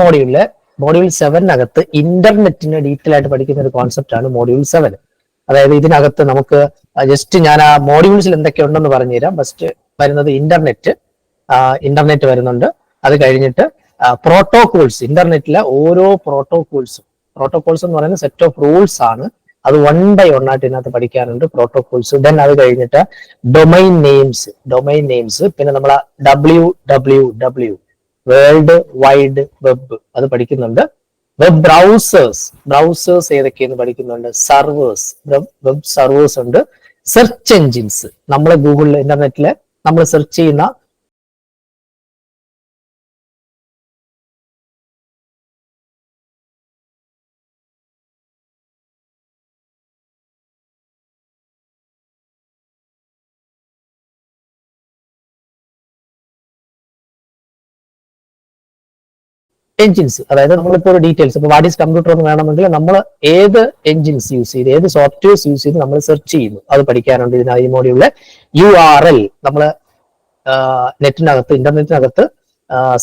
മോഡ്യൂളിൽ module സെവനകത്ത് ഇന്റർനെറ്റിനെ detail ആയിട്ട് പഠിക്കുന്ന ഒരു കോൺസെപ്റ്റ് ആണ് മോഡ്യൂൾ സെവൻ അതായത് ഇതിനകത്ത് നമുക്ക് ജസ്റ്റ് ഞാൻ ആ മോഡ്യൂൾസിൽ എന്തൊക്കെ ഉണ്ടെന്ന് പറഞ്ഞുതരാം ഫസ്റ്റ് വരുന്നത് ഇന്റർനെറ്റ് ഇന്റർനെറ്റ് വരുന്നുണ്ട്. അത് കഴിഞ്ഞിട്ട് പ്രോട്ടോകോൾസ് ഇന്റർനെറ്റിലെ ഓരോ പ്രോട്ടോകോൾസും പ്രോട്ടോകോൾസ് എന്ന് പറയുന്ന സെറ്റ് ഓഫ് റൂൾസ് ആണ്. അത് വൺ ബൈ വൺ ആയിട്ട് ഇതിനകത്ത് പഠിക്കാനുണ്ട് പ്രോട്ടോകോൾസ് ദെൻ അത് കഴിഞ്ഞിട്ട് ഡൊമൈൻ നെയിംസ് ഡൊമൈൻ നെയിംസ് പിന്നെ നമ്മളെ W W W world wide web അത് പഠിക്കുന്നുണ്ട്. വെബ് ബ്രൗസേഴ്സ് ബ്രൗസേഴ്സ് ഏതൊക്കെയെന്ന് പഠിക്കുന്നുണ്ട്? സർവേഴ്സ് വെബ് സർവേഴ്സ് ഉണ്ട്. സെർച്ച് എഞ്ചിൻസ് നമ്മളെ ഗൂഗിളിൽ ഇന്റർനെറ്റിൽ നമ്മൾ സെർച്ച് ചെയ്യുന്ന എഞ്ചിൻസ് അതായത് നമ്മളിപ്പോൾ ഒരു ഡീറ്റെയിൽസ് ഇപ്പോൾ വാട്ട് ഈസ് കമ്പ്യൂട്ടർ എന്ന് വേണമെങ്കിൽ നമ്മൾ ഏത് എഞ്ചിൻസ് യൂസ് ചെയ്ത് ഏത് സോഫ്റ്റ്വെയർസ് യൂസ് ചെയ്ത് നമ്മൾ സെർച്ച് ചെയ്യുന്നു. അത് പഠിക്കാനുണ്ട് ഇതിന് ഈ മോഡിയുള്ള യു ആർ എൽ നമ്മൾ നെറ്റിനകത്ത് ഇന്റർനെറ്റിനകത്ത്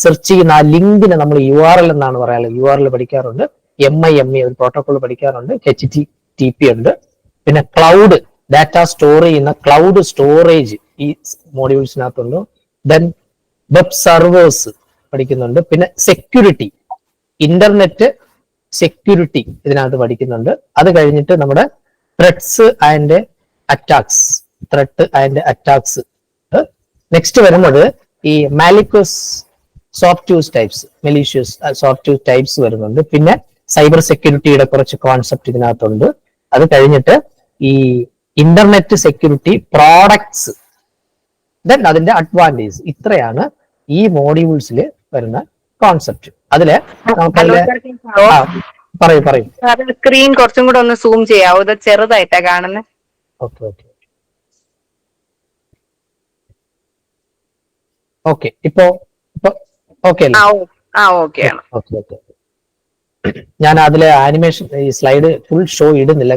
സെർച്ച് ചെയ്യുന്ന ആ ലിങ്കിനെ നമ്മൾ യു ആർ എൽ എന്നാണ് പറയാറ്. യു ആർ എൽ പഠിക്കാറുണ്ട്. എം ഐ എം എ ഒരു പ്രോട്ടോകോൾ പഠിക്കാറുണ്ട്. എച്ച് ടി ടി പി ഉണ്ട്. പിന്നെ ക്ലൗഡ് ഡാറ്റ സ്റ്റോർ ചെയ്യുന്ന ക്ലൗഡ് സ്റ്റോറേജ് ഈ മോഡ്യൂൾസിനകത്തുണ്ട് ദെൻ വെബ് സർവേഴ്സ് പഠിക്കുന്നുണ്ട്. പിന്നെ സെക്യൂരിറ്റി ഇന്റർനെറ്റ് സെക്യൂരിറ്റി ഇതിനകത്ത് പഠിക്കുന്നുണ്ട്. അത് കഴിഞ്ഞിട്ട് നമ്മുടെ threats and attacks threat and attacks next വരുന്നത് ഈ malicious soft use types malicious software types വരുന്നുണ്ട്. പിന്നെ സൈബർ സെക്യൂരിറ്റിയുടെ കുറച്ച് കോൺസെപ്റ്റ് ഇതിനകത്തുണ്ട്. അത് കഴിഞ്ഞിട്ട് ഈ ഇന്റർനെറ്റ് സെക്യൂരിറ്റി പ്രോഡക്ട്സ് ദെൻ അതിന്റെ അഡ്വാന്റേജ് ഇത്രയാണ് ഈ മോഡ്യൂൾസിൽ വരുന്ന കോൺസെപ്റ്റ് അതിൽ പറയൂ പറയൂ. സ്ക്രീൻ കുറച്ചും കൂടെ ഒന്ന് സൂം ചെയ്യാവോ. ഇത് ചെറുതായിട്ടാ കാണുന്നത് ഓക്കെ ഓക്കെ. ഓക്കെ ഇപ്പോ ഓക്കെ ഞാൻ അതിലെ ആനിമേഷൻ ഈ സ്ലൈഡ് ഫുൾ ഷോ ഇടുന്നില്ല.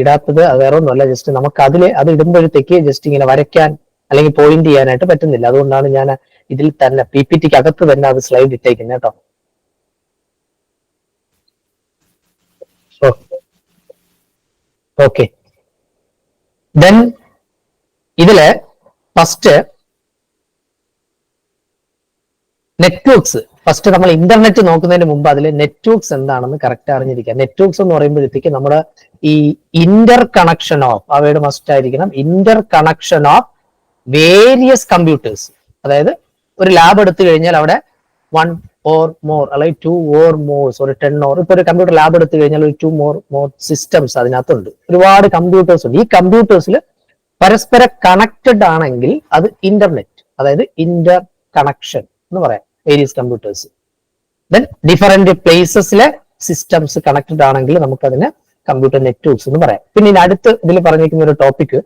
ഇടാത്തത് അത് വേറെ ഒന്നുമല്ല ജസ്റ്റ് നമുക്ക് അതിലെ അത് ഇടുമ്പോഴത്തേക്ക് ജസ്റ്റ് ഇങ്ങനെ വരയ്ക്കാൻ അല്ലെങ്കിൽ പോയിന്റ് ചെയ്യാനായിട്ട് പറ്റുന്നില്ല. അതുകൊണ്ടാണ് ഞാൻ ഇതിൽ തന്നെ പി പി ടിക്ക് അകത്ത് തന്നെ അത് സ്ലൈഡ് ഇട്ടേക്കുന്നത് കേട്ടോ ഓക്കെ. ദെൻ ഇതിൽ ഫസ്റ്റ് നെറ്റ്വർക്ക്സ് ഫസ്റ്റ് നമ്മൾ ഇന്റർനെറ്റ് നോക്കുന്നതിന് മുമ്പ് അതിൽ നെറ്റ്വർക്ക്സ് എന്താണെന്ന് കറക്റ്റ് അറിഞ്ഞിരിക്കുക. നെറ്റ്വർക്ക്സ് എന്ന് പറയുമ്പോഴത്തേക്ക് നമ്മുടെ ഈ ഇന്റർ കണക്ഷൻ ഓഫ് അവയുടെ മസ്റ്റ് ആയിരിക്കണം. Inter connection of various computers അതായത് ഒരു ലാബ് എടുത്തു കഴിഞ്ഞാൽ അവിടെ വൺ ഓർ മോർ അല്ലെങ്കിൽ ടു ഓർ മോർസ് ഒരു ടെൻ ഓർ ഇപ്പൊ ഒരു കമ്പ്യൂട്ടർ ലാബ് എടുത്തു കഴിഞ്ഞാൽ ഒരു ടു മോർ മോർ സിസ്റ്റംസ് അതിനകത്തുണ്ട്. ഒരുപാട് കമ്പ്യൂട്ടേഴ്സ് ഉണ്ട്. ഈ കമ്പ്യൂട്ടേഴ്സിൽ പരസ്പര കണക്റ്റഡ് ആണെങ്കിൽ അത് ഇന്റർനെറ്റ് അതായത് ഇന്റർ കണക്ഷൻ എന്ന് പറയാം വേരിയസ് കമ്പ്യൂട്ടേഴ്സ് ദെൻ ഡിഫറെന്റ് പ്ലേസസിലെ സിസ്റ്റംസ് കണക്റ്റഡ് ആണെങ്കിൽ നമുക്ക് അതിനെ കമ്പ്യൂട്ടർ നെറ്റ്വർക്ക്സ് എന്ന് പറയാം. പിന്നെ ഇനി അടുത്ത് ഇതിൽ പറഞ്ഞിരിക്കുന്ന ഒരു ടോപ്പിക്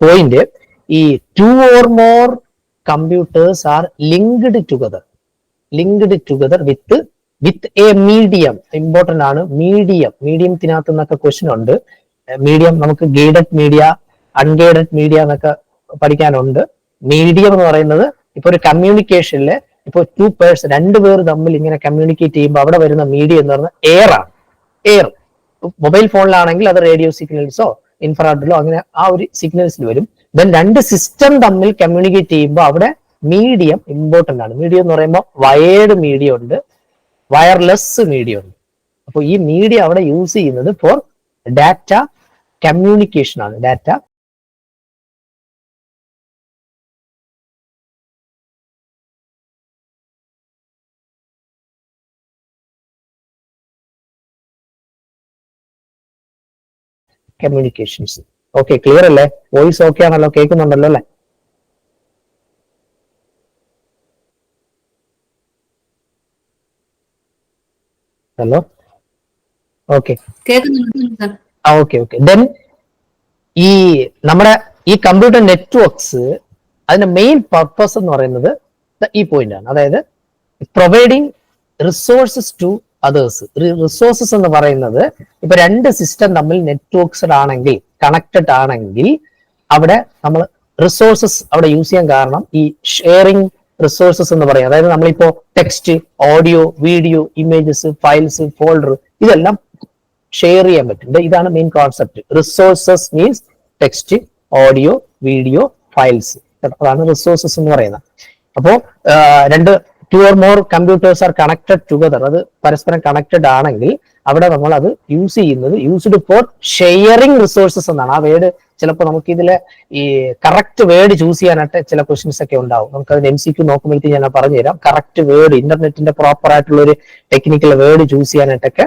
പോയിന്റ് ഈ two or more computers are linked together linked together with with a medium important ആണ് മീഡിയം മീഡിയത്തിനകത്ത് നിന്നൊക്കെ ക്വസ്റ്റ്യൻ ഉണ്ട്. മീഡിയം നമുക്ക് ഗൈഡഡ് മീഡിയ അൺഗൈഡഡ് മീഡിയ എന്നൊക്കെ പഠിക്കാനുണ്ട്. മീഡിയം എന്ന് പറയുന്നത് ഇപ്പൊ ഒരു കമ്മ്യൂണിക്കേഷനിലെ ഇപ്പോൾ ടു പേഴ്സൺ രണ്ട് പേർ തമ്മിൽ ഇങ്ങനെ കമ്മ്യൂണിക്കേറ്റ് ചെയ്യുമ്പോൾ അവിടെ വരുന്ന മീഡിയ എന്ന് പറയുന്നത് എയർ ആണ്. എയർ മൊബൈൽ ഫോണിലാണെങ്കിൽ അത് റേഡിയോ സിഗ്നൽസോ ഇൻഫ്രാഡിലോ അങ്ങനെ ആ ഒരു സിഗ്നൽസിൽ വരും. ദെൻ രണ്ട് സിസ്റ്റം തമ്മിൽ കമ്മ്യൂണിക്കേറ്റ് ചെയ്യുമ്പോൾ അവിടെ മീഡിയം ഇമ്പോർട്ടന്റ് ആണ്. മീഡിയം എന്ന് പറയുമ്പോൾ വയേർഡ് മീഡിയം ഉണ്ട്. വയർലെസ് മീഡിയം ഉണ്ട്. അപ്പോൾ ഈ മീഡിയ അവിടെ യൂസ് ചെയ്യുന്നത് ഫോർ ഡാറ്റ കമ്മ്യൂണിക്കേഷൻ ആണ്. ഡാറ്റ കമ്മ്യൂണിക്കേഷൻസ് ഓക്കെ ക്ലിയർ അല്ലേ? വോയിസ് ഓക്കെ ആണല്ലോ കേൾക്കുന്നുണ്ടല്ലോ അല്ലേ? ഹലോ ഓക്കെ ആ ഓക്കെ ഓക്കെ ദെൻ ഈ നമ്മുടെ ഈ കമ്പ്യൂട്ടർ നെറ്റ്വർക്ക്സ് അതിന്റെ മെയിൻ പർപ്പസ് എന്ന് പറയുന്നത് ഈ പോയിന്റ് ആണ്. അതായത് providing resources to others resources എന്ന് പറയുന്നത് ഇപ്പൊ രണ്ട് സിസ്റ്റം തമ്മിൽ നെറ്റ്വർക്ക്സ്ഡ് ആണെങ്കിൽ കണക്റ്റഡ് ആണെങ്കിൽ അവിടെ നമ്മൾ റിസോഴ്സസ് അവിടെ യൂസ് ചെയ്യാൻ കാരണം ഈ ഷെയറിംഗ് റിസോഴ്സസ് എന്ന് പറയും. അതായത് നമ്മളിപ്പോ text audio video images files folder ഇതെല്ലാം ഷെയർ ചെയ്യാൻ പറ്റും. ഇതാണ് main concept resources means text audio video files അതാണ് റിസോഴ്സസ് എന്ന് പറയുന്നത്. അപ്പോ രണ്ട് two or more computers are connected together അത് പരസ്പരം കണക്റ്റഡ് ആണെങ്കിൽ അവിടെ നമ്മൾ അത് യൂസ് ചെയ്യുന്നത് യൂസ്ഡ് ഫോർ ഷെയറിംഗ് റിസോഴ്സസ് എന്നാണ്. ആ വേർഡ് ചിലപ്പോൾ നമുക്ക് ഇതിലെ ഈ കറക്റ്റ് വേർഡ് ചൂസ് ചെയ്യാനായിട്ട് ചില ക്വസ്റ്റ്യൻസ് ഒക്കെ ഉണ്ടാവും. നമുക്ക് അതിന് എം സി ക്യു നോക്കുമ്പോഴത്തേക്ക് ഞാൻ പറഞ്ഞുതരാം. കറക്റ്റ് വേർഡ് ഇന്റർനെറ്റിന്റെ പ്രോപ്പർ ആയിട്ടുള്ള ഒരു ടെക്നിക്കൽ വേർഡ് ചൂസ് ചെയ്യാനായിട്ടൊക്കെ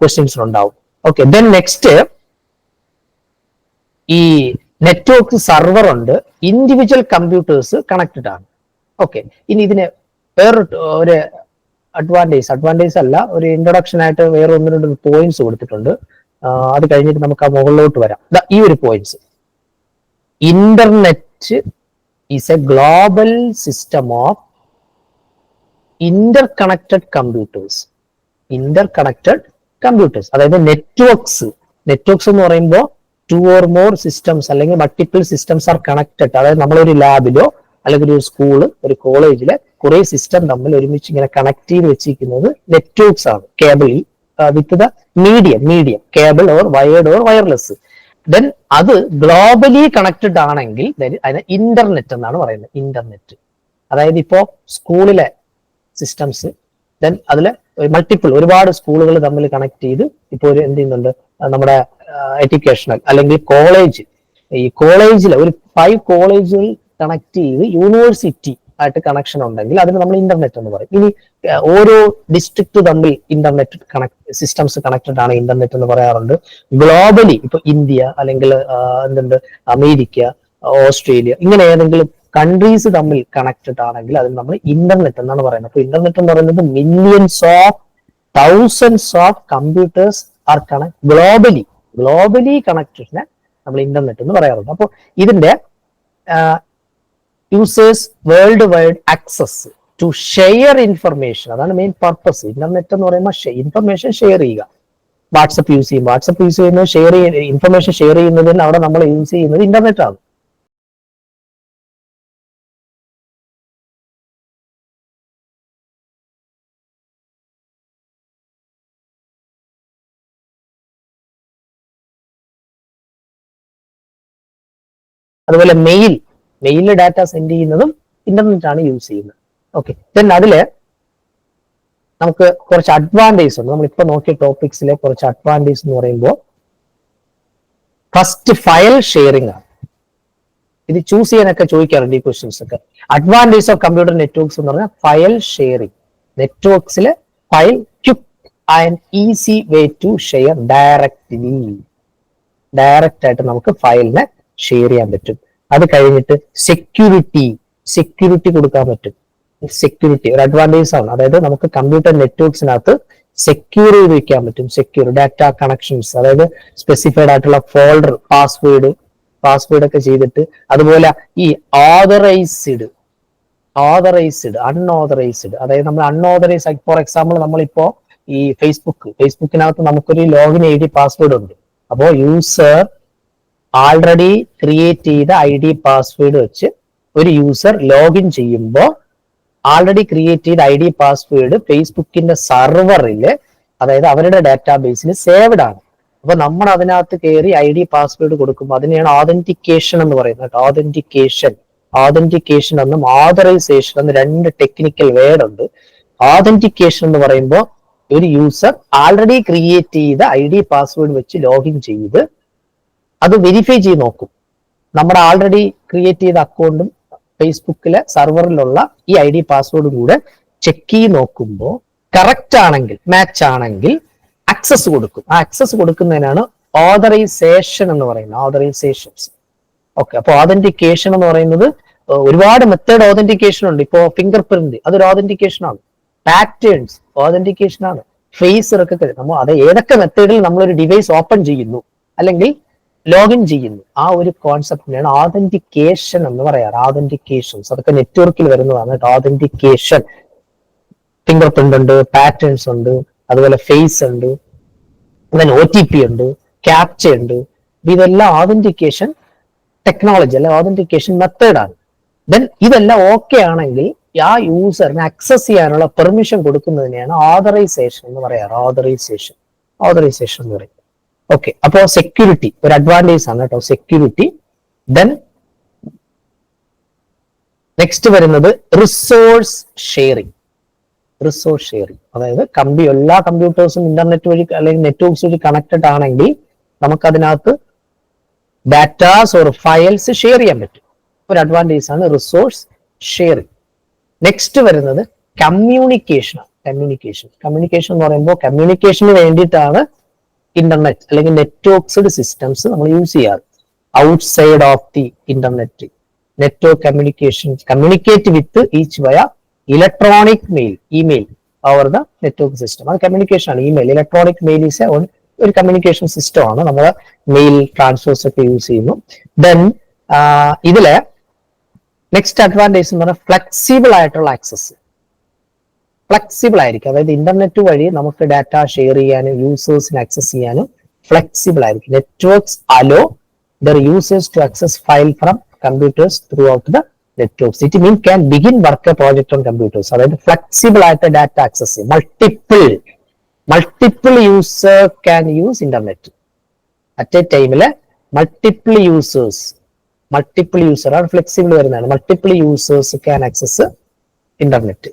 ക്വസ്റ്റ്യൻസ് ഉണ്ടാവും. ഓക്കെ ദെൻ നെക്സ്റ്റ് ഈ നെറ്റ്വർക്ക് സെർവർ ഉണ്ട്. ഇൻഡിവിജ്വൽ കമ്പ്യൂട്ടേഴ്സ് കണക്റ്റഡ് ആണ്. ഓക്കെ ഇനി ഇതിന് വേറൊരു ഒരു അഡ്വാന്റേജ് അഡ്വാന്റേജ് അല്ല ഒരു ഇൻട്രൊഡക്ഷൻ ആയിട്ട് വേറെ ഒന്ന് രണ്ട് പോയിന്റ്സ് കൊടുത്തിട്ടുണ്ട്. അത് കഴിഞ്ഞിട്ട് നമുക്ക് ആ മുകളിലോട്ട് വരാം. ഈ ഒരു points internet is a global system of interconnected computers interconnected computers അതായത് നെറ്റ്വർക്ക്സ് നെറ്റ്വർക്ക്സ് എന്ന് പറയുമ്പോൾ ടു ഓർ മോർ സിസ്റ്റംസ് അല്ലെങ്കിൽ മൾട്ടിപ്പിൾ സിസ്റ്റംസ് ആർ കണക്റ്റഡ് അതായത് നമ്മളൊരു ലാബിലോ അല്ലെങ്കിൽ ഒരു സ്കൂൾ ഒരു കോളേജിലെ കുറെ സിസ്റ്റം തമ്മിൽ ഒരുമിച്ച് ഇങ്ങനെ കണക്ട് ചെയ്ത് വെച്ചിരിക്കുന്നത് നെറ്റ്വർക്ക്സ് ആണ്. കേബിളിൽ with the medium medium cable or wired or wireless then അത് ഗ്ലോബലി കണക്റ്റഡ് ആണെങ്കിൽ അതിന് ഇന്റർനെറ്റ് എന്നാണ് പറയുന്നത്. ഇന്റർനെറ്റ് അതായത് ഇപ്പോ സ്കൂളിലെ സിസ്റ്റംസ് ദെൻ അതിൽ മൾട്ടിപ്പിൾ ഒരുപാട് സ്കൂളുകൾ തമ്മിൽ കണക്ട് ചെയ്ത് ഇപ്പോൾ ഒരു എന്ത് ചെയ്യുന്നുണ്ട്? നമ്മുടെ എഡ്യൂക്കേഷണൽ അല്ലെങ്കിൽ കോളേജ് ഈ കോളേജിലെ ഒരു ഫൈവ് കോളേജുകൾ കണക്ട് ചെയ്ത് യൂണിവേഴ്സിറ്റി ആയിട്ട് കണക്ഷൻ ഉണ്ടെങ്കിൽ അതിന് നമ്മൾ ഇന്റർനെറ്റ് എന്ന് പറയും. ഇനി ഓരോ ഡിസ്ട്രിക്ട് തമ്മിൽ ഇന്റർനെറ്റ് കണക്ട് സിസ്റ്റംസ് കണക്റ്റഡ് ആണ് ഇന്റർനെറ്റ് എന്ന് പറയാറുണ്ട്. ഗ്ലോബലി ഇപ്പൊ ഇന്ത്യ അല്ലെങ്കിൽ എന്തുണ്ട് അമേരിക്ക ഓസ്ട്രേലിയ ഇങ്ങനെ ഏതെങ്കിലും കൺട്രീസ് തമ്മിൽ കണക്റ്റഡ് ആണെങ്കിൽ അതിന് നമ്മൾ ഇന്റർനെറ്റ് എന്നാണ് പറയുന്നത്. അപ്പൊ ഇന്റർനെറ്റ് എന്ന് പറയുന്നത് millions of thousands of computers are connect globally globally കണക്റ്റഡിനെ നമ്മൾ ഇന്റർനെറ്റ് എന്ന് പറയാറുണ്ട്. അപ്പോൾ ഇതിന്റെ users world wide access to share information അതാണ് മെയിൻ പർപ്പസ് ഇന്റർനെറ്റ് എന്ന് പറയുമ്പോൾ ഇൻഫർമേഷൻ ഷെയർ ചെയ്യുക. വാട്സപ്പ് യൂസ് ചെയ്യും വാട്സപ്പ് യൂസ് ചെയ്യുന്നത് ഷെയർ ചെയ്യുന്ന ഇൻഫർമേഷൻ ഷെയർ ചെയ്യുന്നതിന് അവിടെ നമ്മൾ യൂസ് ചെയ്യുന്നത് ഇന്റർനെറ്റ് ആണ്. അതുപോലെ മെയിൽ മെയിലിൽ ഡാറ്റ സെൻഡ് ചെയ്യുന്നതും ഇന്റർനെറ്റ് ആണ് യൂസ് ചെയ്യുന്നത്. ഓക്കെ ദെൻ അതിൽ നമുക്ക് കുറച്ച് അഡ്വാന്റേജ് ഉണ്ട്. നമ്മൾ ഇപ്പൊ നോക്കിയ ടോപ്പിക്സിലെ കുറച്ച് അഡ്വാന്റേജ് എന്ന് പറയുമ്പോൾ ഫസ്റ്റ് ഫയൽ ഷെയറിംഗ് ആണ്. ഇത് ചൂസ് ചെയ്യാനൊക്കെ ചോദിക്കാറുണ്ട് ഈ ക്വസ്റ്റ്യൻസ് ഒക്കെ. അഡ്വാന്റേജ് ഓഫ് കമ്പ്യൂട്ടർ നെറ്റ്വർക്ക്സ് എന്ന് പറഞ്ഞാൽ file sharing നെറ്റ്വർക്സിലെ file quick and easy way to share directly direct ആയിട്ട് നമുക്ക് ഫയലിനെ ഷെയർ ചെയ്യാൻ പറ്റും. അത് കഴിഞ്ഞിട്ട് സെക്യൂരിറ്റി സെക്യൂരിറ്റി കൊടുക്കാൻ പറ്റും. സെക്യൂരിറ്റി ഒരു അഡ്വാന്റേജ് ആണ്. അതായത് നമുക്ക് കമ്പ്യൂട്ടർ നെറ്റ്വർക്സിനകത്ത് സെക്യൂർ ചെയ്ത് വെക്കാൻ പറ്റും. സെക്യൂർ ഡാറ്റ കണക്ഷൻസ് അതായത് സ്പെസിഫൈഡ് ആയിട്ടുള്ള ഫോൾഡർ പാസ്വേഡ് പാസ്വേഡ് ഒക്കെ ചെയ്തിട്ട് അതുപോലെ ഈ ഓതറൈസ്ഡ് ഓതറൈസ്ഡ് അൺഓതറൈസ്ഡ് അതായത് നമ്മൾ അൺഓതറൈസ് ഫോർ എക്സാമ്പിൾ നമ്മളിപ്പോ ഈ ഫേസ്ബുക്ക് ഫേസ്ബുക്കിനകത്ത് നമുക്കൊരു ലോഗിൻ ഐ ഡി പാസ്വേഡ് ഉണ്ട്. അപ്പോൾ യൂസർ ആൾറെഡി ക്രിയേറ്റ് ചെയ്ത ഐ ഡി പാസ്വേഡ് വെച്ച് ഒരു യൂസർ ലോഗിൻ ചെയ്യുമ്പോൾ ആൾറെഡി ക്രിയേറ്റ് ചെയ്ത ഐ ഡി പാസ്വേഡ് ഫേസ്ബുക്കിന്റെ സെർവറിൽ അതായത് അവരുടെ ഡാറ്റാബേസിൽ സേവ്ഡ് ആണ്. അപ്പൊ നമ്മൾ അതിനകത്ത് കയറി ഐ ഡി പാസ്വേഡ് കൊടുക്കുമ്പോൾ അതിനെയാണ് ഓതന്റിക്കേഷൻ എന്ന് പറയുന്നത് ഓതന്റിക്കേഷൻ ഓതന്റിക്കേഷൻ എന്നും ഓതറൈസേഷൻ എന്നും രണ്ട് ടെക്നിക്കൽ വേർഡ് ഉണ്ട്. ഓതന്റിക്കേഷൻ എന്ന് പറയുമ്പോൾ ഒരു യൂസർ ആൾറെഡി ക്രിയേറ്റ് ചെയ്ത ഐ ഡി പാസ്വേഡ് വെച്ച് ലോഗിൻ ചെയ്ത് അത് വെരിഫൈ ചെയ്ത് നോക്കും. നമ്മുടെ ആൾറെഡി ക്രിയേറ്റ് ചെയ്ത അക്കൗണ്ടും ഫേസ്ബുക്കിലെ സെർവറിലുള്ള ഈ ഐ ഡി പാസ്വേഡും കൂടെ ചെക്ക് ചെയ്ത് നോക്കുമ്പോൾ കറക്റ്റ് ആണെങ്കിൽ മാച്ച് ആണെങ്കിൽ ആക്സസ് കൊടുക്കും. ആ അക്സസ് കൊടുക്കുന്നതിനാണ് ഓതറൈസേഷൻ എന്ന് പറയുന്നത് ഓതറൈസേഷൻസ് ഓക്കെ അപ്പോൾ ഓതന്റിക്കേഷൻ എന്ന് പറയുന്നത് ഒരുപാട് മെത്തേഡ് ഓതന്റിക്കേഷൻ ഉണ്ട്. ഇപ്പോ ഫിംഗർ പ്രിന്റ് അതൊരു ഓതന്റിക്കേഷൻ ആണ്. പാറ്റേൺസ് ഓതന്റിക്കേഷൻ ആണ്. ഫേസ് റെക്കഗ്നൈസ് നമ്മൾ അത് ഏതൊക്കെ മെത്തേഡിൽ നമ്മൾ ഒരു ഡിവൈസ് ഓപ്പൺ ചെയ്യുന്നു. അല്ലെങ്കിൽ ലോഗിൻ ചെയ്യുന്നു. ആ ഒരു കോൺസെപ്റ്റിനെയാണ് ഓതന്റിക്കേഷൻ എന്ന് പറയാറ്. ഓതന്റിക്കേഷൻ അതൊക്കെ നെറ്റ്വർക്കിൽ വരുന്നതാണ് ഓതന്റിക്കേഷൻ ഫിംഗർ പ്രിന്റ് ഉണ്ട് പാറ്റേൺസ് ഉണ്ട് അതുപോലെ ഫേസ് ഉണ്ട് ദെൻ ഒ ടി പി ഉണ്ട് ക്യാപ്ച ഉണ്ട്. ഇതെല്ലാം ഓതന്റിക്കേഷൻ ടെക്നോളജി അല്ലെ? ഓതന്റിക്കേഷൻ മെത്തേഡാണ് ദെൻ ഇതെല്ലാം ഓക്കെ ആണെങ്കിൽ ആ യൂസറിന് അക്സസ് ചെയ്യാനുള്ള പെർമിഷൻ കൊടുക്കുന്നതിനെയാണ് ഓതറൈസേഷൻ എന്ന് പറയാറ്. ഓതറൈസേഷൻ ഓതറൈസേഷൻ എന്ന് പറയും. ഓക്കെ അപ്പോ സെക്യൂരിറ്റി ഒരു അഡ്വാന്റേജ് ആണ് കേട്ടോ സെക്യൂരിറ്റി ദെൻ നെക്സ്റ്റ് വരുന്നത് റിസോഴ്സ് ഷെയറിംഗ് റിസോഴ്സ് ഷെയറിംഗ് അതായത് കമ്പി എല്ലാ കമ്പ്യൂട്ടേഴ്സും ഇന്റർനെറ്റ് വഴി അല്ലെങ്കിൽ നെറ്റ്വർക്ക്സ് വഴി കണക്റ്റഡ് ആണെങ്കിൽ നമുക്കതിനകത്ത് ഡാറ്റാസ് ഓർ ഫയൽസ് ഷെയർ ചെയ്യാൻ പറ്റും. ഒരു അഡ്വാന്റേജ് ആണ് റിസോഴ്സ് ഷെയറിംഗ് നെക്സ്റ്റ് വരുന്നത് കമ്മ്യൂണിക്കേഷൻ കമ്മ്യൂണിക്കേഷൻ കമ്മ്യൂണിക്കേഷൻ എന്ന് പറയുമ്പോൾ കമ്മ്യൂണിക്കേഷന് വേണ്ടിയിട്ടാണ് ഇന്റർനെറ്റ് അല്ലെങ്കിൽ നെറ്റ്വർക്ക്സ്ഡ് സിസ്റ്റംസ് നമ്മൾ യൂസ് ചെയ്യാറ്. Outside of the internet network communication communicate with each via electronic mail email over the network system അത് കമ്മ്യൂണിക്കേഷൻ ആണ് ഇമെയിൽ ഇലക്ട്രോണിക് മെയിൽ ഈസ് ഒരു കമ്മ്യൂണിക്കേഷൻ സിസ്റ്റം ആണ്. നമ്മൾ മെയിൽ ട്രാൻസ്ഫേഴ്സ് ഒക്കെ യൂസ് ചെയ്യുന്നു. ദെൻ ഇതിൽ നെക്സ്റ്റ് അഡ്വാന്റേജ് എന്ന് പറഞ്ഞാൽ ഫ്ലെക്സിബിൾ ആയിട്ടുള്ള ആക്സസ് ഫ്ലെക്സിബിൾ ആയിരിക്കും. അതായത് ഇന്റർനെറ്റ് വഴി നമുക്ക് ഡാറ്റ ഷെയർ ചെയ്യാനും യൂസേഴ്സിന് ആക്സസ് ചെയ്യാനും ഫ്ലെക്സിബിൾ ആയിരിക്കും. Networks allow their users to access file from computers throughout the networks it mean can begin work project on computers അതായത് ഫ്ലെക്സിബിൾ ആയിട്ട് data access multiple multiple user can use internet at a ടൈമിൽ multiple users multiple user ആണ് flexible വരുന്നതാണ്. Multiple users can access internet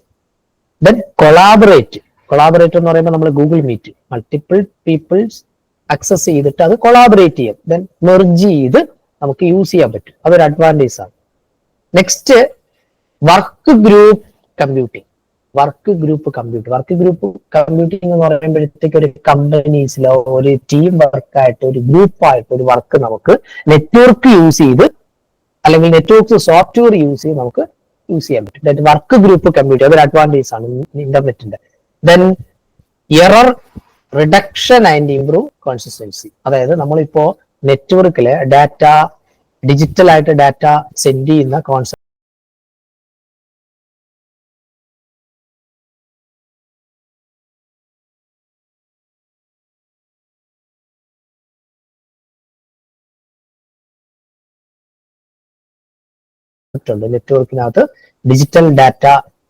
then collaborate collaborate എന്ന് പറയുമ്പോൾ നമ്മൾ Google Meet multiple peoples access ചെയ്തിട്ട് അത് കൊളാബറേറ്റ് ചെയ്യും. ദെൻ മെർജ് ചെയ്ത് നമുക്ക് യൂസ് ചെയ്യാൻ പറ്റും. അതൊരു അഡ്വാന്റേജ് ആണ്. Next work group computing work group computer work group computing എന്ന് പറയുമ്പോഴത്തേക്ക് ഒരു കമ്പനീസിലോ ഒരു ടീം വർക്കായിട്ട് ഒരു ഗ്രൂപ്പായിട്ട് ഒരു വർക്ക് നമുക്ക് നെറ്റ്വർക്ക് യൂസ് ചെയ്ത് അല്ലെങ്കിൽ നെറ്റ്വർക്ക് സോഫ്റ്റ്വെയർ യൂസ് ചെയ്ത് നമുക്ക് യൂസ് ചെയ്യാൻ പറ്റും. വർക്ക് ഗ്രൂപ്പ് കമ്പ്യൂട്ടർ അതൊരു അഡ്വാന്റേജ് ആണ് ഇന്റർനെറ്റിന്റെ then error reduction and improve consistency അതായത് നമ്മളിപ്പോ നെറ്റ്വർക്കിലെ ഡാറ്റ ഡിജിറ്റൽ ആയിട്ട് ഡാറ്റ സെൻഡ് ചെയ്യുന്ന കോൺസെപ്റ്റ് ഉണ്ട് നെറ്റ്വർക്കിനകത്ത് ഡിജിറ്റൽ ഡാറ്റ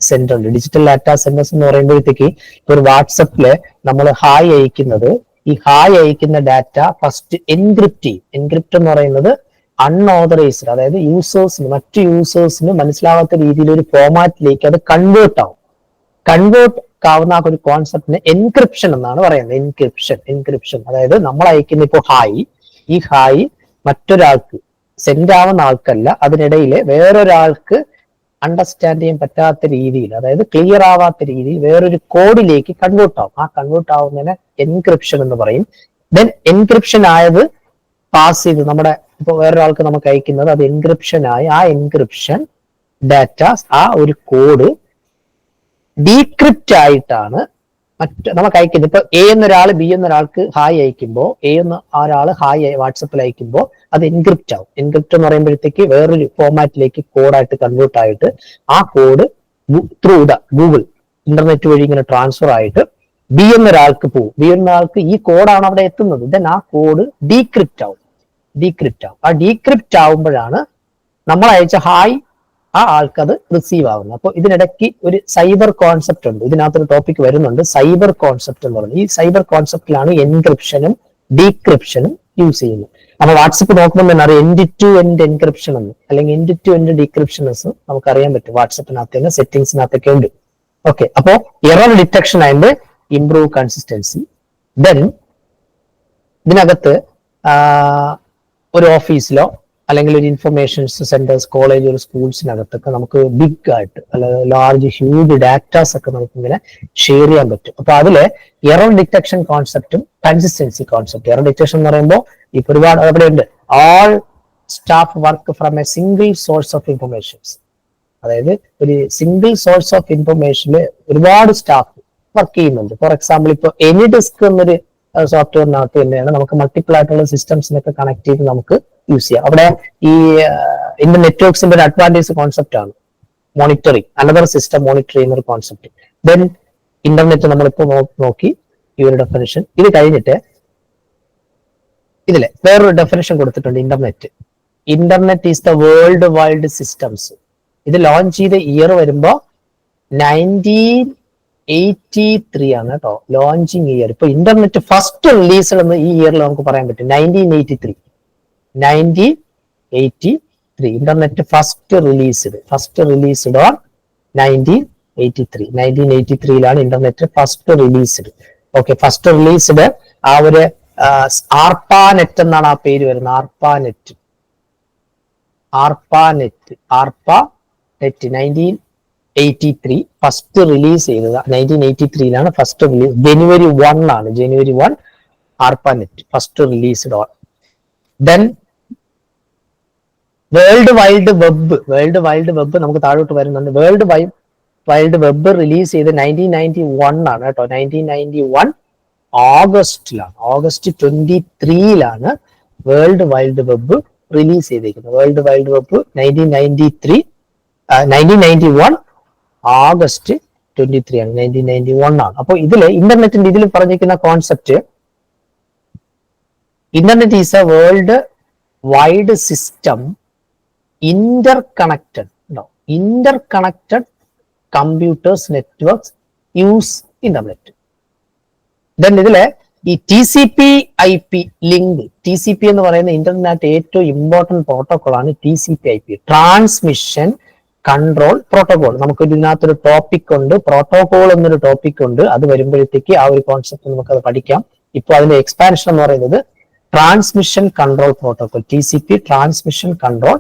സെന്റർ ഉണ്ട്. ഡിജിറ്റൽ ഡാറ്റ സെന്റേഴ്സ് എന്ന് പറയുമ്പോഴത്തേക്ക് ഒരു വാട്സപ്പിൽ നമ്മൾ ഹായ് അയക്കുന്നത് ഈ ഹായ് അയക്കുന്ന ഡാറ്റ ഫസ്റ്റ് എൻക്രിപ്റ്റ് ചെയ്യും. എൻക്രിപ്റ്റ് എന്ന് പറയുന്നത് അൺഓതറൈസ്ഡ് അതായത് യൂസേഴ്സിന് മറ്റു യൂസേഴ്സിന് മനസ്സിലാവാത്ത രീതിയിൽ ഒരു ഫോമാറ്റിലേക്ക് അത് കൺവേർട്ട് ആവും. കൺവേർട്ട് ആവുന്ന ഒരു കോൺസെപ്റ്റിന് എൻക്രിപ്ഷൻ എന്നാണ് പറയുന്നത്. എൻക്രിപ്ഷൻ എൻക്രിപ്ഷൻ അതായത് നമ്മൾ അയക്കുന്ന ഇപ്പോൾ ഹായ് ഈ ഹായ് മറ്റൊരാൾക്ക് സെൻഡ് ആവുന്ന ആൾക്കല്ല. അതിനിടയിൽ വേറൊരാൾക്ക് അണ്ടർസ്റ്റാൻഡ് ചെയ്യാൻ പറ്റാത്ത രീതിയിൽ അതായത് ക്ലിയർ ആവാത്ത രീതിയിൽ വേറൊരു കോഡിലേക്ക് കൺവേർട്ട് ആവും. ആ കൺവേർട്ട് ആവുന്നതിനെ എൻക്രിപ്ഷൻ എന്ന് പറയും. ദെൻ എൻക്രിപ്ഷൻ ആയത് പാസ് ചെയ്ത് നമ്മുടെ ഇപ്പൊ വേറൊരാൾക്ക് നമുക്ക് അയക്കുന്നത് അത് എൻക്രിപ്ഷൻ ആയി ആ എൻക്രിപ്ഷൻ ഡാറ്റ ആ ഒരു കോഡ് ഡീക്രിപ്റ്റ് ആയിട്ടാണ് മറ്റ് നമുക്ക് അയക്കുന്നത് ഇപ്പൊ എ എന്നൊരാൾ ബി എന്നൊരാൾക്ക് ഹായ് അയക്കുമ്പോൾ എ എന്ന ഒരാൾ ഹായ് വാട്സപ്പിൽ അയക്കുമ്പോൾ അത് എൻക്രിപ്റ്റ് ആവും. എൻക്രിപ്റ്റ് എന്ന് പറയുമ്പോഴത്തേക്ക് വേറൊരു ഫോമാറ്റിലേക്ക് കോഡായിട്ട് കൺവേർട്ട് ആയിട്ട് ആ code through the Google internet വഴി ഇങ്ങനെ ട്രാൻസ്ഫർ ആയിട്ട് ബി എന്നൊരാൾക്ക് പോകും ബി എന്നൊരാൾക്ക് ഈ കോഡാണ് അവിടെ എത്തുന്നത്. ദെൻ ആ കോഡ് ഡീക്രിപ്റ്റ് ആവും. ഡീക്രിപ്റ്റ് ആവും. ആ ഡീക്രിപ്റ്റ് ആവുമ്പോഴാണ് നമ്മൾ അയച്ച ഹായ് ആ ആൾക്കത് റിസീവ് ആവുന്നു. അപ്പോൾ ഇതിനിടയ്ക്ക് ഒരു സൈബർ കോൺസെപ്റ്റ് ഉണ്ട്. ഇതിനകത്തൊരു ടോപ്പിക് വരുന്നുണ്ട്. സൈബർ കോൺസെപ്റ്റ് എന്ന് പറയുന്നത്. ഈ സൈബർ കോൺസെപ്റ്റിലാണ് എൻക്രിപ്ഷനും ഡീക്രിപ്ഷനും യൂസ് ചെയ്യുന്നത്. അപ്പൊ വാട്സപ്പ് നോക്കുമ്പോൾ തന്നെ അറിയാം എൻഡ് ടു എൻഡ് എൻക്രിപ്ഷൻ എന്ന്. അല്ലെങ്കിൽ എൻഡ് ടു എൻഡ് ഡീക്രിപ്ഷൻ നമുക്ക് അറിയാൻ പറ്റും. വാട്സപ്പിനകത്ത് തന്നെ സെറ്റിംഗ്സിനകത്തൊക്കെ ഉണ്ട്. ഓക്കെ അപ്പോ error detection and improve consistency then ഇതിനകത്ത് ഒരു ഓഫീസിലോ അല്ലെങ്കിൽ ഒരു ഇൻഫർമേഷൻ സെന്റേഴ്സ് കോളേജ് ഒരു സ്കൂൾസിനകത്തൊക്കെ നമുക്ക് ബിഗ് ആയിട്ട് അല്ലെങ്കിൽ ലാർജ് ഹ്യൂജ് ഡാറ്റാസ് ഒക്കെ നമുക്ക് ഇങ്ങനെ ഷെയർ ചെയ്യാൻ പറ്റും. അപ്പൊ അതിൽ എറർ ഡിറ്റക്ഷൻ കോൺസെപ്റ്റും കൺസിസ്റ്റൻസി കോൺസെപ്റ്റ് എറർ ഡിറ്റക്ഷൻ എന്ന് പറയുമ്പോൾ ഇപ്പൊ ഒരുപാട് അവിടെ ഉണ്ട്. All staff work from a single source of informations അതായത് ഒരു സിംഗിൾ സോഴ്സ് ഓഫ് ഇൻഫർമേഷനിൽ ഒരുപാട് സ്റ്റാഫ് വർക്ക് ചെയ്യുന്നുണ്ട്. ഫോർ എക്സാമ്പിൾ ഇപ്പൊ എനി ഡെസ്ക് എന്നൊരു സോഫ്റ്റ്വെയറിനകത്ത് തന്നെയാണ്. നമുക്ക് മൾട്ടിപ്പിൾ ആയിട്ടുള്ള സിസ്റ്റംസിനൊക്കെ കണക്ട് ചെയ്ത് നമുക്ക് യൂസ് ചെയ്യാം. അവിടെ ഈ ഇന്ത്യൻ നെറ്റ്വർക്സിന്റെ ഒരു അഡ്വാന്റേജ് കോൺസെപ്റ്റ് ആണ്. മോണിറ്ററിങ് അനദർ സിസ്റ്റം മോണിറ്റർ ചെയ്യുന്ന ഒരു കോൺസെപ്റ്റ് ദെൻ ഇന്റർനെറ്റ് നമ്മളിപ്പോ നോക്കി ഈ ഒരു ഡെഫിനേഷൻ ഇത് കഴിഞ്ഞിട്ട് ഇതിലെ വേറൊരു ഡെഫിനേഷൻ കൊടുത്തിട്ടുണ്ട് internet internet is the world wide systems ഇത് ലോഞ്ച് ചെയ്ത ഇയർ വരുമ്പോ നയന്റീൻ എയ്റ്റി ത്രീ ആണ് കേട്ടോ ലോഞ്ചിങ് ഇയർ ഇപ്പൊ ഇന്റർനെറ്റ് ഫസ്റ്റ് റിലീസ് എന്ന് ഈ ഇയറിൽ നമുക്ക് പറയാൻ പറ്റും. Nineteen eighty three nineteen eighty three internet first released first released on nineteen eighty three nineteen eighty ത്രീയിലാണ് internet first released okay first released ആ ഒരു ആർപ്പാനെറ്റ് എന്നാണ് ആ പേര് വരുന്നത്. ARPANET ARPANET ARPANET nineteen eighty three first release ചെയ്തത്. Nineteen eighty ത്രീയിലാണ് first release January one ആണ്. January one ARPANET first released on then world wild web world wild web നമുക്ക് താഴോട്ട് വരുന്നുണ്ട്. വേൾഡ് വൈ വൈൽഡ് വെബ് റിലീസ് ചെയ്ത് nineteen ninety one ആണ് കേട്ടോ. നയന്റീൻ നയന്റി വൺ ഓഗസ്റ്റിലാണ് ഓഗസ്റ്റ് ട്വന്റി ത്രീയിലാണ് വേൾഡ് വൈൽഡ് വെബ് റിലീസ് ചെയ്തിരിക്കുന്നത് world wild web nineteen ninety three nineteen ninety one August twenty three ആണ് നയന്റീൻ നയന്റി വൺ ആണ്. അപ്പോൾ ഇതിൽ ഇന്റർനെറ്റിന്റെ ഇതിൽ പറഞ്ഞിരിക്കുന്ന concept internet is a world wide system interconnected interconnected computers networks use internet then ഇതിൽ ഈ T C P I P link T C P എന്ന് പറയുന്ന ഇന്റർനെറ്റ് ഏറ്റവും ഇമ്പോർട്ടന്റ് പ്രോട്ടോകോൾ ആണ് T C P I P transmission control protocol നമുക്ക് ഇതിനകത്തൊരു topic ഉണ്ട്. Protocol എന്നൊരു ടോപ്പിക് ഉണ്ട്. അത് വരുമ്പോഴത്തേക്ക് ആ ഒരു കോൺസെപ്റ്റ് നമുക്ക് അത് പഠിക്കാം. ഇപ്പോൾ അതിന്റെ എക്സ്പാൻഷൻ എന്ന് പറയുന്നത് transmission control protocol T C P transmission control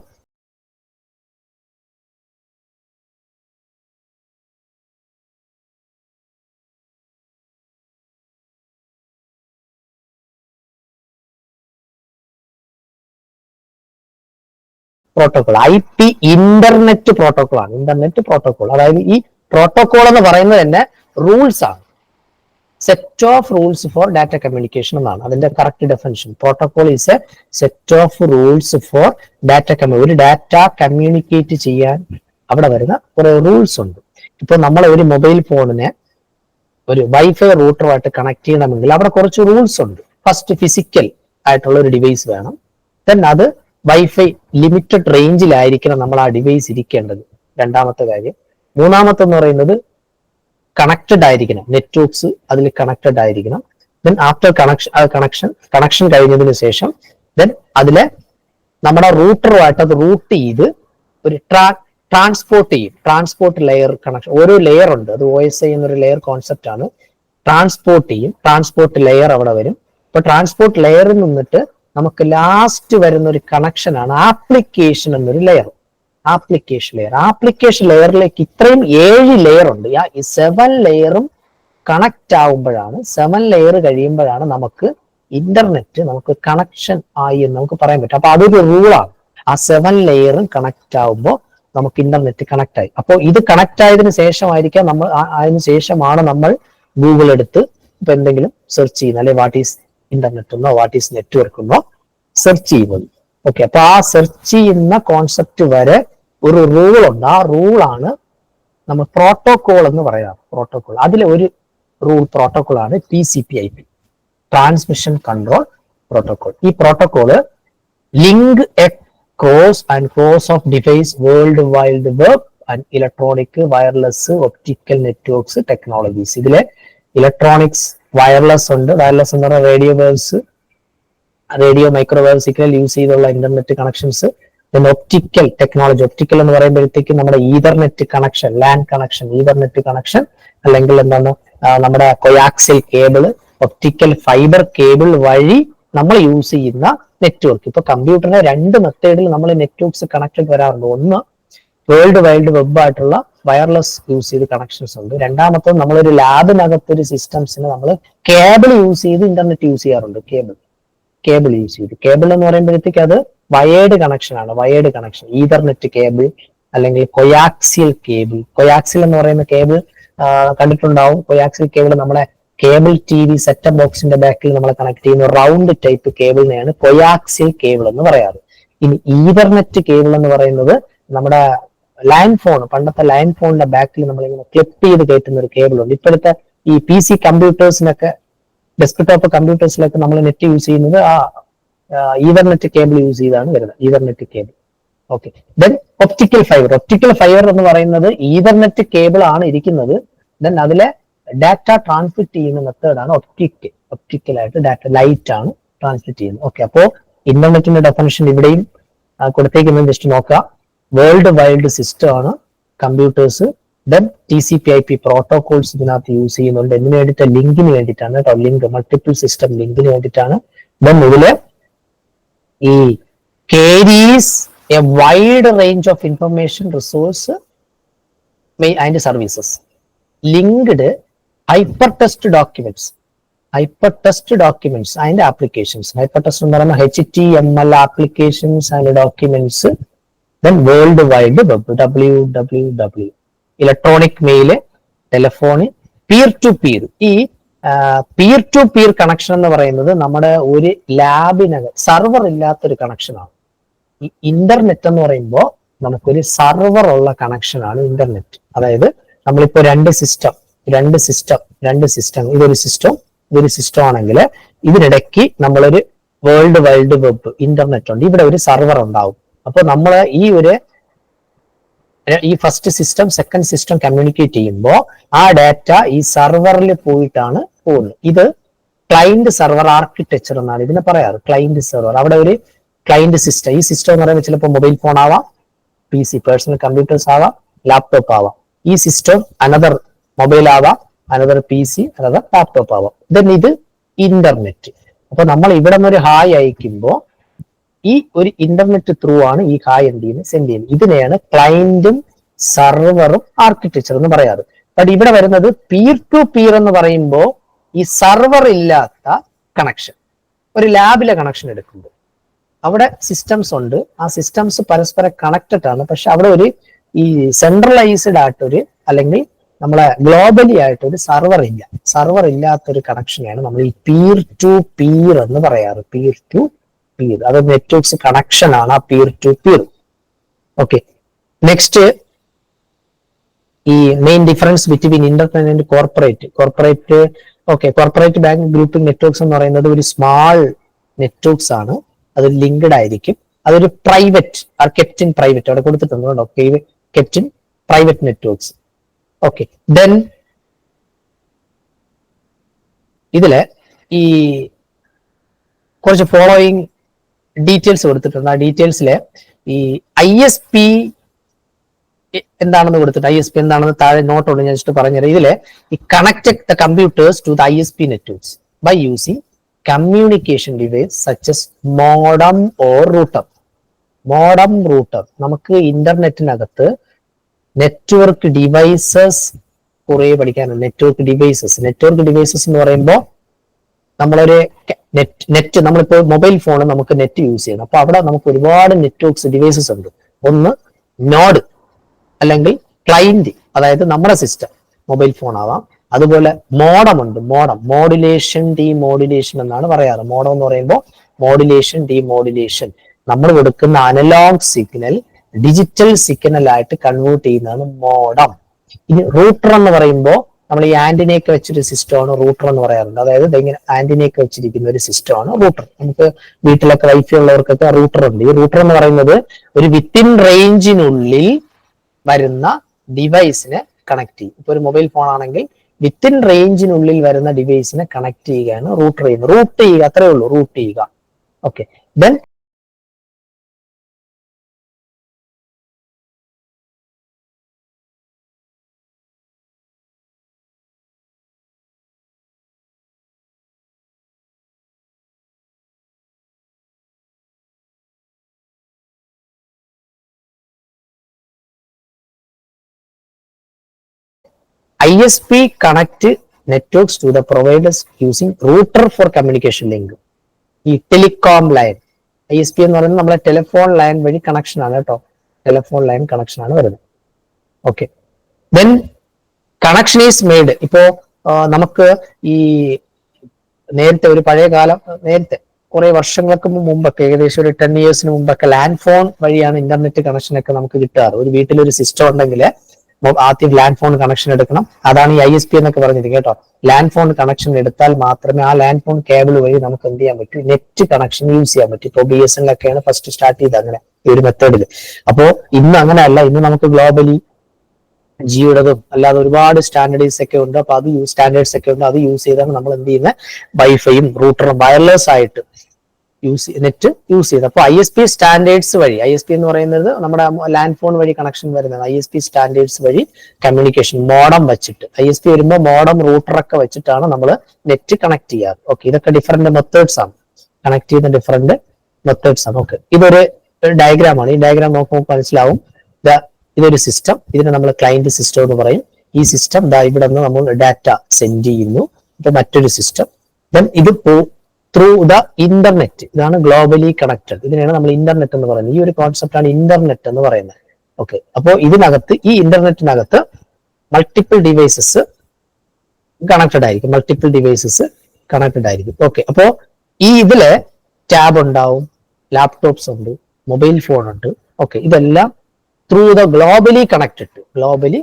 protocol I P internet protocol ആണ് ഇന്റർനെറ്റ് പ്രോട്ടോകോൾ അതായത് ഈ പ്രോട്ടോകോൾ എന്ന് പറയുന്നത് തന്നെ റൂൾസ് ആണ്. Set of rules for data communication എന്നാണ്. അതിന്റെ correct definition protocol is a set of rules for data കമ്മ്യൂ ഒരു ഡാറ്റ കമ്മ്യൂണിക്കേറ്റ് ചെയ്യാൻ അവിടെ വരുന്ന കുറെ റൂൾസ് ഉണ്ട്. ഇപ്പൊ നമ്മൾ ഒരു മൊബൈൽ ഫോണിനെ ഒരു വൈഫൈ റൂട്ടറുമായിട്ട് കണക്ട് ചെയ്യണമെങ്കിൽ അവിടെ കുറച്ച് റൂൾസ് ഉണ്ട്. ഫസ്റ്റ് ഫിസിക്കൽ ആയിട്ടുള്ള ഒരു ഡിവൈസ് വേണം. ദെൻ അത് വൈഫൈ ലിമിറ്റഡ് റേഞ്ചിലായിരിക്കണം നമ്മൾ ആ ഡിവൈസ് ഇരിക്കേണ്ടത്. രണ്ടാമത്തെ കാര്യം. മൂന്നാമത്തെ എന്ന് പറയുന്നത് കണക്റ്റഡ് ആയിരിക്കണം. നെറ്റ്വർക്ക്സ് അതിൽ കണക്റ്റഡ് ആയിരിക്കണം. Then after connection connection connection കഴിഞ്ഞതിന് ശേഷം ദെൻ അതിലെ നമ്മുടെ റൂട്ടറുമായിട്ട് അത് റൂട്ട് ചെയ്ത് ഒരു ട്രാ ട്രാൻസ്പോർട്ട് ചെയ്യും. ട്രാൻസ്പോർട്ട് ലെയർ കണക്ഷൻ ഓരോ ലെയർ ഉണ്ട്. അത് ഒ എസ് ഐ എന്നൊരു ലെയർ കോൺസെപ്റ്റ് ആണ്. ട്രാൻസ്പോർട്ട് ചെയ്യും. ട്രാൻസ്പോർട്ട് ലെയർ അവിടെ വരും. അപ്പൊ ട്രാൻസ്പോർട്ട് ലെയറിൽ നിന്നിട്ട് നമുക്ക് ലാസ്റ്റ് വരുന്ന ഒരു കണക്ഷനാണ് ആപ്ലിക്കേഷൻ എന്നൊരു ലെയർ ആപ്ലിക്കേഷൻ ലെയർ ആപ്ലിക്കേഷൻ ലെയറിലേക്ക് ഇത്രയും ഏഴ് ലെയർ ഉണ്ട്. ഈ സെവൻ ലെയറും കണക്ട് ആവുമ്പോഴാണ് സെവൻ ലെയർ കഴിയുമ്പോഴാണ് നമുക്ക് ഇന്റർനെറ്റ് നമുക്ക് കണക്ഷൻ ആയി എന്ന് നമുക്ക് പറയാൻ പറ്റും. അപ്പൊ അതൊരു റൂളാണ് ആ സെവൻ ലെയറും കണക്ട് ആവുമ്പോൾ നമുക്ക് ഇന്റർനെറ്റ് കണക്ട് ആയി. അപ്പോൾ ഇത് കണക്ട് ആയതിനു ശേഷമായിരിക്കാം നമ്മൾ ആ- അതിന് ശേഷമാണ് നമ്മൾ ഗൂഗിൾ എടുത്ത് ഇപ്പൊ എന്തെങ്കിലും സെർച്ച് ചെയ്യുന്നത്. അല്ലെ വാട്ട് ഈസ് ഇന്റർനെറ്റ് എന്നോ വാട്ട് ഈസ് നെറ്റ്വർക്ക് എന്നോ സെർച്ച് ചെയ്യുന്നത്. ഓക്കെ അപ്പൊ ആ സെർച്ച് ചെയ്യുന്ന കോൺസെപ്റ്റ് വരെ ഒരു റൂൾ ഉണ്ട്. ആ റൂളാണ് നമ്മൾ പ്രോട്ടോകോൾ എന്ന് പറയാറ് പ്രോട്ടോകോൾ അതിലെ ഒരു റൂൾ പ്രോട്ടോകോൾ ആണ് T C P I P transmission control protocol ഈ protocol link a cross and cross of device world wide web and electronic wireless optical networks technologies ഇതിലെ ഇലക്ട്രോണിക്സ് വയർലെസ് ഉണ്ട്. Wireless എന്ന് പറഞ്ഞാൽ radio waves radio microwave signal use ചെയ്തുള്ള internet connections പിന്നെ optical technology optical എന്ന് പറയുമ്പോഴത്തേക്കും നമ്മുടെ ethernet connection land connection ethernet connection അല്ലെങ്കിൽ എന്താണ് നമ്മുടെ coaxial cable optical fibre cable വഴി നമ്മൾ യൂസ് ചെയ്യുന്ന നെറ്റ്വർക്ക് ഇപ്പൊ കമ്പ്യൂട്ടറിന് രണ്ട് മെത്തേഡിൽ നമ്മൾ നെറ്റ്വർക്ക്സ് കണക്റ്റഡ് വരാറുണ്ട്. ഒന്ന് വേൾഡ് വൈഡ് വെബ് ആയിട്ടുള്ള വയർലെസ് യൂസ് ചെയ്ത് കണക്ഷൻസ് ഉണ്ട്. രണ്ടാമത്തത് നമ്മളൊരു ലാബിനകത്ത് ഒരു സിസ്റ്റംസിന് നമ്മൾ കേബിൾ യൂസ് ചെയ്ത് ഇന്റർനെറ്റ് യൂസ് ചെയ്യാറുണ്ട്. കേബിൾ കേബിൾ യൂസ് ചെയ്ത്. കേബിൾ എന്ന് പറയുമ്പോഴത്തേക്ക് അത് വയേർഡ് കണക്ഷൻ ആണ്. വയേർഡ് കണക്ഷൻ ഈതർനെറ്റ് കേബിൾ അല്ലെങ്കിൽ കൊയാക്സിയൽ കേബിൾ കൊയാക്സിൽ എന്ന് പറയുന്ന കേബിൾ കണ്ടിട്ടുണ്ടാവും. കൊയാക്സിൽ കേബിൾ നമ്മളെ കേബിൾ ടി വി സെറ്റപ്പ് ബോക്സിന്റെ ബാക്കിൽ നമ്മൾ കണക്ട് ചെയ്യുന്ന റൗണ്ട് ടൈപ്പ് കേബിളിനെയാണ് കൊയാക്സിൽ കേബിൾ എന്ന് പറയാറ്. ഇനി ഈതർനെറ്റ് കേബിൾ എന്ന് പറയുന്നത് നമ്മുടെ ലൈൻ ഫോൺ പണ്ടത്തെ ലൈൻ ഫോണിന്റെ ബാക്കിൽ നമ്മൾ ഇങ്ങനെ ക്ലിപ്പ് ചെയ്ത് കയറ്റുന്ന ഒരു കേബിൾ ഉണ്ട്. ഇപ്പോഴത്തെ ഈ പി സി കമ്പ്യൂട്ടേഴ്സിനൊക്കെ ഡെസ്ക്ടോപ്പ് കമ്പ്യൂട്ടേഴ്സിലൊക്കെ നമ്മൾ നെറ്റ് യൂസ് ചെയ്യുന്നത് ആ ഈവർനെറ്റ് കേബിൾ യൂസ് ചെയ്താണ് വരുന്നത്. Ethernet cable okay then optical fibre optical fibre എന്ന് പറയുന്നത് ഈവർനെറ്റ് കേബിൾ ആണ് ഇരിക്കുന്നത്. ദെൻ അതിലെ ഡാറ്റ ട്രാൻസ്മിറ്റ് ചെയ്യുന്ന മെത്തേഡാണ് ഒപ്റ്റിക് ആയിട്ട് ഡാറ്റ ലൈറ്റ് ആണ് ട്രാൻസ്മിറ്റ് ചെയ്യുന്നത്. ഓക്കെ അപ്പോ ഇന്റർനെറ്റിന്റെ ഡെഫിനേഷൻ ഇവിടെയും കൊടുത്തേക്കുന്നത് ജസ്റ്റ് നോക്കുക. വേൾഡ് വൈഡ് സിസ്റ്റം ആണ്. Computers then T C P I P protocols ഇതിനകത്ത് യൂസ് ചെയ്യുന്നുണ്ട്. എന്തിനു വേണ്ടിയിട്ട് ലിങ്കിന് വേണ്ടിയിട്ടാണ് കേട്ടോ. ലിങ്ക് മൾട്ടിപ്പിൾ സിസ്റ്റം ലിങ്കിന് വേണ്ടിയിട്ടാണ്. ദെൻ ഇതിൽ ഈ carries a wide range of information resource and services linked hyper text documents hyper text documents and applications hyper text എന്ന് പറയുമ്പോൾ H T M L applications and documents then world wide web W W W electronic mail telephone peer to peer ഈ peer to peer connection എന്ന് പറയുന്നത് നമ്മുടെ ഒരു ലാബിനകം server ഇല്ലാത്തൊരു കണക്ഷനാണ് ഈ ഇന്റർനെറ്റ് എന്ന് പറയുമ്പോൾ നമുക്കൊരു സർവർ ഉള്ള കണക്ഷനാണ് ഇന്റർനെറ്റ് അതായത് നമ്മളിപ്പോ രണ്ട് സിസ്റ്റം രണ്ട് സിസ്റ്റം രണ്ട് സിസ്റ്റം ഇതൊരു സിസ്റ്റം ഇതൊരു സിസ്റ്റം ആണെങ്കിൽ ഇതിനിടയ്ക്ക് നമ്മളൊരു വേൾഡ് വൈഡ് വെബ് ഇന്റർനെറ്റ് ഉണ്ട്. ഇവിടെ ഒരു സർവർ ഉണ്ടാവും. അപ്പൊ നമ്മൾ ഈ ഒരു ഈ first system second system communicate ചെയ്യുമ്പോൾ ആ ഡാറ്റ ഈ സെർവറിൽ പോയിട്ടാണ് പോകുന്നത്. ഇത് ക്ലൈന്റ് സെർവർ ആർക്കിടെക്ചർ എന്നാണ് ഇതിനെ പറയാറ് ക്ലൈന്റ് സെർവർ അവിടെ ഒരു ക്ലൈന്റ് സിസ്റ്റം ഈ സിസ്റ്റം എന്ന് പറയുമ്പോൾ ചിലപ്പോൾ മൊബൈൽ ഫോൺ ആവാം പി സി പേഴ്സണൽ കമ്പ്യൂട്ടേഴ്സ് ആവാം ലാപ്ടോപ്പ് ആവാം. ഈ സിസ്റ്റം അനദർ മൊബൈൽ ആവാം another P C another laptop ആവാം. ദെൻ ഇത് ഇന്റർനെറ്റ് അപ്പൊ നമ്മൾ ഇവിടെ നിന്ന് ഒരു ഹായ് അയക്കുമ്പോൾ ഈ ഒരു ഇന്റർനെറ്റ് ത്രൂ ആണ് ഈ ഹായ് എന്ത് ചെയ്യുന്നത്. സെൻഡ് ചെയ്യുന്നത് ഇതിനെയാണ് ക്ലയന്റും സർവറും ആർക്കിടെക്ചർ എന്ന് പറയാറ്. ബട്ട് ഇവിടെ വരുന്നത് പീർ ടു പീർ എന്ന് പറയുമ്പോൾ ഈ സർവർ ഇല്ലാത്ത കണക്ഷൻ ഒരു ലാബിലെ കണക്ഷൻ എടുക്കുമ്പോൾ അവിടെ സിസ്റ്റംസ് ഉണ്ട്. ആ സിസ്റ്റംസ് പരസ്പരം കണക്റ്റഡ് ആണ്. പക്ഷെ അവിടെ ഒരു ഈ സെൻട്രലൈസ്ഡ് ആയിട്ടൊരു അല്ലെങ്കിൽ നമ്മളെ ഗ്ലോബലി ആയിട്ടൊരു സർവർ ഇല്ല. സർവർ ഇല്ലാത്തൊരു കണക്ഷനെയാണ് നമ്മൾ ഈ പീർ ടു പീർ എന്ന് പറയാറ്. പീർ ടു പീർ അത് നെറ്റ്വർക്ക്സ് കണക്ഷൻ ആണ് ആ peer to peer okay next ഈ main difference between internet and corporate corporate okay corporate bank grouping networks എന്ന് പറയുന്നത് ഒരു സ്മാൾ നെറ്റ്വർക്ക്സ് ആണ്. അത് ലിങ്ക്ഡ് ആയിരിക്കും. അതൊരു private are kept in private അവിടെ കൊടുത്തിട്ടുണ്ട് കേട്ടോ. Kept in private networks okay then ഇതിൽ ഈ കുറച്ച് ഫോളോയിങ് ഡീറ്റെയിൽസ് കൊടുത്തിട്ടുണ്ട്. ആ ഡീറ്റെയിൽസിൽ ഈ ഐ എസ് പി എന്താണെന്ന് കൊടുത്തിട്ട് ഐ എസ് പി എന്താണെന്ന് താഴെ നോട്ട് ഉണ്ട് ഞാൻ ജസ്റ്റ് പറഞ്ഞുതരാം. ഇതിൽ ഈ connect the computers to the I S P networks by using communication device such as modem or router modem router നമുക്ക് ഇന്റർനെറ്റിനകത്ത് നെറ്റ്വർക്ക് ഡിവൈസസ് കുറെ പഠിക്കാനുണ്ട്. നെറ്റ്വർക്ക് ഡിവൈസസ് നെറ്റ്വർക്ക് ഡിവൈസസ് എന്ന് പറയുമ്പോൾ നമ്മളൊരു നെറ്റ് നെറ്റ് നമ്മളിപ്പോൾ മൊബൈൽ ഫോൺ നമുക്ക് നെറ്റ് യൂസ് ചെയ്യണം. അപ്പൊ അവിടെ നമുക്ക് ഒരുപാട് നെറ്റ്വർക്ക്സ് ഡിവൈസസ് ഉണ്ട്. ഒന്ന് നോഡ് അല്ലെങ്കിൽ ക്ലൈന്റ് അതായത് നമ്മുടെ സിസ്റ്റം മൊബൈൽ ഫോൺ ആവാം. അതുപോലെ മോഡം ഉണ്ട്. മോഡം. മോഡുലേഷൻ ഡി മോഡുലേഷൻ എന്നാണ് പറയാറ്. മോഡം എന്ന് പറയുമ്പോൾ മോഡുലേഷൻ ഡി മോഡുലേഷൻ നമ്മൾ കൊടുക്കുന്ന അനലോഗ് സിഗ്നൽ ഡിജിറ്റൽ സിഗ്നൽ ആയിട്ട് കൺവേർട്ട് ചെയ്യുന്നതാണ് മോഡം. ഇനി റൂട്ടർ എന്ന് പറയുമ്പോൾ നമ്മൾ ഈ ആന്റിനയൊക്കെ വെച്ചൊരു സിസ്റ്റമാണ് റൂട്ടർ എന്ന് പറയാറുണ്ട്. അതായത് ഇങ്ങനെ ആന്റിനയൊക്കെ വെച്ചിരിക്കുന്ന ഒരു സിസ്റ്റമാണ് റൂട്ടർ. നമുക്ക് വീട്ടിലൊക്കെ വൈഫൈ ഉള്ളവർക്കൊക്കെ റൂട്ടർ ഉണ്ട്. ഈ റൂട്ടർ എന്ന് പറയുന്നത് ഒരു വിത്തിൻ റേഞ്ചിനുള്ളിൽ വരുന്ന ഡിവൈസിനെ കണക്ട് ചെയ്യും. ഇപ്പൊ ഒരു മൊബൈൽ ഫോൺ ആണെങ്കിൽ വിത്തിൻ റേഞ്ചിനുള്ളിൽ വരുന്ന ഡിവൈസിനെ കണക്ട് ചെയ്യുകയാണ് റൂട്ടർ ചെയ്യുന്നത്. റൂട്ട് ചെയ്യുക അത്രേ ഉള്ളൂ. റൂട്ട് ചെയ്യുക. Okay then ISP connect networks to the providers using router for communication link ഈ telecom line I S P എന്ന് പറയുന്നത് നമ്മളെ ടെലിഫോൺ ലൈൻ വഴി കണക്ഷൻ ആണ് കേട്ടോ. ടെലിഫോൺ ലൈൻ കണക്ഷൻ ആണ് വരുന്നത്. Okay then connection is made ഇപ്പോ നമുക്ക് ഈ നേരത്തെ ഒരു പഴയ കാലം നേരത്തെ കുറെ വർഷങ്ങൾക്ക് മുമ്പൊക്കെ ഏകദേശം ഒരു ടെൻ ഇയേഴ്സിന് മുമ്പൊക്കെ ലാൻഡ് ഫോൺ വഴിയാണ് ഇന്റർനെറ്റ് കണക്ഷൻ ഒക്കെ നമുക്ക് കിട്ടാറ്. ഒരു വീട്ടിലൊരു സിസ്റ്റം ഉണ്ടെങ്കിൽ ആദ്യം ലാൻഡ് ഫോൺ കണക്ഷൻ എടുക്കണം. അതാണ് ഈ ഐ എസ് പി എന്നൊക്കെ പറഞ്ഞത് കേട്ടോ. ലാൻഡ് ഫോൺ കണക്ഷൻ എടുത്താൽ മാത്രമേ ആ ലാൻഡ് ഫോൺ കേബിൾ വഴി നമുക്ക് എന്ത് ചെയ്യാൻ പറ്റൂ? നെറ്റ് കണക്ഷൻ യൂസ് ചെയ്യാൻ പറ്റും. ഇപ്പോൾ B S N first start ചെയ്ത് അങ്ങനെ ഈ ഒരു മെത്തേഡിൽ അപ്പോ ഇന്ന് അങ്ങനെയല്ല. ഇന്ന് നമുക്ക് ഗ്ലോബലി ജിയുടേതും അല്ലാതെ ഒരുപാട് സ്റ്റാൻഡേർഡ്സ് ഒക്കെ ഉണ്ട്. അപ്പൊ അത് സ്റ്റാൻഡേർഡ്സ് ഒക്കെ ഉണ്ട്. അത് യൂസ് ചെയ്താണ് നമ്മൾ എന്ത് ചെയ്യുന്നത്? വൈഫൈയും റൂട്ടറും വയർലെസ് ആയിട്ട് യൂസ് നെറ്റ് യൂസ് ചെയ്ത്. അപ്പോൾ ഐ എസ് പി സ്റ്റാൻഡേർഡ്സ് വഴി ഐ എസ് പി എന്ന് പറയുന്നത് നമ്മുടെ ലാൻഡ് ഫോൺ വഴി കണക്ഷൻ വരുന്നത്. ഐ എസ് പി സ്റ്റാൻഡേർഡ്സ് വഴി കമ്മ്യൂണിക്കേഷൻ മോഡം വെച്ചിട്ട്. ഐ എസ് പി വരുമ്പോൾ മോഡം റൂട്ടറൊക്കെ വെച്ചിട്ടാണ് നമ്മൾ നെറ്റ് കണക്ട് ചെയ്യാറ് ഓക്കെ ഇതൊക്കെ ഡിഫറെന്റ് മെത്തേഡ്സ് ആണ്. കണക്ട് ചെയ്യുന്ന ഡിഫറെന്റ് മെത്തേഡ്സ് ആണ്. ഓക്കെ ഇതൊരു ഡയഗ്രാം ആണ്. ഈ ഡയഗ്രാം നോക്കുമ്പോൾ മനസ്സിലാവും. ഇതൊരു സിസ്റ്റം ഇതിനെ നമ്മൾ ക്ലയന്റ് സിസ്റ്റം എന്ന് പറയും. ഈ സിസ്റ്റം ഇവിടെ നിന്ന് നമ്മൾ ഡാറ്റ സെൻഡ് ചെയ്യുന്നു. ഇപ്പൊ മറ്റൊരു സിസ്റ്റം ദെൻ ഇത് ത്രൂ ദ ഇന്റർനെറ്റ് ഇതാണ് ഗ്ലോബലി കണക്റ്റഡ് ഇതിനെയാണ് നമ്മൾ ഇന്റർനെറ്റ് എന്ന് പറയുന്നത്. ഈ ഒരു കോൺസെപ്റ്റ് ആണ് ഇന്റർനെറ്റ് എന്ന് പറയുന്നത്. ഓക്കെ അപ്പോൾ ഇതിനകത്ത് ഈ ഇന്റർനെറ്റിനകത്ത് മൾട്ടിപ്പിൾ ഡിവൈസസ് കണക്റ്റഡ് ആയിരിക്കും. മൾട്ടിപ്പിൾ ഡിവൈസസ് കണക്റ്റഡ് ആയിരിക്കും. ഓക്കെ അപ്പോ ഈ ഇതിൽ ടാബ് ഉണ്ടാവും ലാപ്ടോപ്സ് ഉണ്ട് മൊബൈൽ ഫോൺ ഉണ്ട്. ഓക്കെ ഇതെല്ലാം through the globally connected globally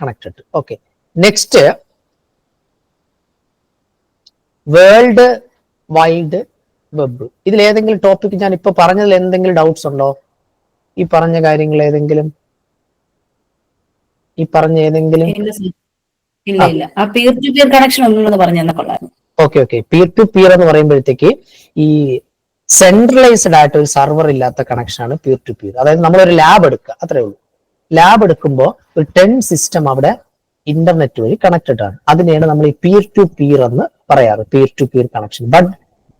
connected okay next world wide web ഇതിൽ ഏതെങ്കിലും ടോപ്പിക് ഞാൻ ഇപ്പൊ പറഞ്ഞതിൽ എന്തെങ്കിലും ഡൗട്ട്സ് ഉണ്ടോ? ഈ പറഞ്ഞ കാര്യങ്ങൾ ഏതെങ്കിലും? ഈ പറഞ്ഞ ഏതെങ്കിലും? To connection okay okay peer to peer എന്ന് പറയുമ്പോഴത്തേക്ക് ഈ സെൻട്രലൈസ്ഡ് ആയിട്ട് ഒരു സർവർ ഇല്ലാത്ത കണക്ഷൻ ആണ് പിയർ ടു പിയർ അതായത് നമ്മളൊരു ലാബ് എടുക്കുക അത്രേ ഉള്ളൂ. ലാബ് എടുക്കുമ്പോൾ ഒരു ടെൻ സിസ്റ്റം അവിടെ ഇന്റർനെറ്റ് വഴി കണക്റ്റഡ് ആണ്. അതിനെയാണ് നമ്മൾ ഈ പിയർ ടു പിയർ എന്ന് പറയാറ്. Peer to peer connection but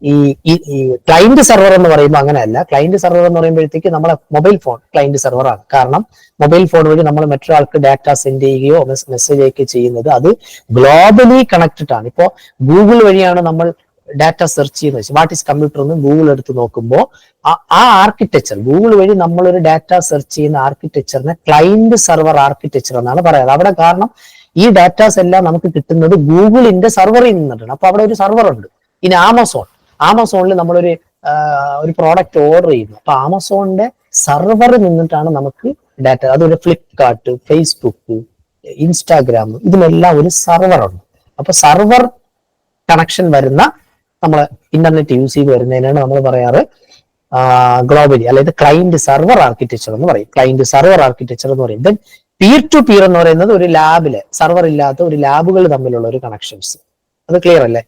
ഈ ക്ലൈന്റ് സെർവർ എന്ന് പറയുമ്പോൾ അങ്ങനെയല്ല. ക്ലൈന്റ് സെർവർ എന്ന് പറയുമ്പോഴത്തേക്ക് നമ്മളെ മൊബൈൽ ഫോൺ ക്ലൈന്റ് സെർവർ ആണ്. കാരണം മൊബൈൽ ഫോൺ വഴി നമ്മൾ മറ്റൊരാൾക്ക് ഡാറ്റ സെൻഡ് ചെയ്യുകയോ മെസ്സേജ് അയക്കുകയോ ചെയ്യുന്നത് അത് ഗ്ലോബലി കണക്റ്റഡ് ആണ്. ഇപ്പോ ഗൂഗിൾ വഴിയാണ് നമ്മൾ ഡാറ്റ സെർച്ച് ചെയ്യുന്നത്. വാട്ട് ഈസ് കമ്പ്യൂട്ടർ എന്ന് ഗൂഗിൾ എടുത്ത് നോക്കുമ്പോൾ ആ ആർക്കിടെക്ചർ ഗൂഗിൾ വഴി നമ്മളൊരു ഡാറ്റ സെർച്ച് ചെയ്യുന്ന ആർക്കിടെക്ചറിനെ ക്ലൈന്റ് സെർവർ ആർക്കിടെക്ചർ എന്നാണ് പറയുന്നത് അവിടെ കാരണം ഈ ഡാറ്റാസ് എല്ലാം നമുക്ക് കിട്ടുന്നത് ഗൂഗിളിന്റെ സെർവറിൽ നിന്നിട്ടാണ് അപ്പൊ അവിടെ ഒരു സെർവർ ഉണ്ട്. ഇനി ആമസോൺ. ആമസോണിൽ നമ്മളൊരു ഒരു പ്രോഡക്റ്റ് ഓർഡർ ചെയ്യുന്നു. അപ്പൊ ആമസോണിന്റെ സെർവറിൽ നിന്നിട്ടാണ് നമുക്ക് ഡാറ്റ അതൊരു ഫ്ലിപ്കാർട്ട് ഫേസ്ബുക്ക് ഇൻസ്റ്റാഗ്രാം ഇതിലെല്ലാം ഒരു സെർവർ ഉണ്ട്. അപ്പൊ സെർവർ കണക്ഷൻ വരുന്ന നമ്മൾ ഇന്റർനെറ്റ് യൂസ് ചെയ്ത് വരുന്നതിനാണ് നമ്മൾ പറയാറ് ഗ്ലോബലി അതായത് ക്ലൈന്റ് സെർവർ ആർക്കിടെക്ചർ എന്ന് പറയും. ക്ലൈന്റ് സെർവർ ആർക്കിടെക്ചർ എന്ന് പറയും. ദെൻ പിയർ ടു പീർ എന്ന് പറയുന്നത് ഒരു ലാബിൽ സർവർ ഇല്ലാത്ത ഒരു ലാബുകൾ തമ്മിലുള്ള ഒരു കണക്ഷൻസ് അത് ക്ലിയർ അല്ലേ?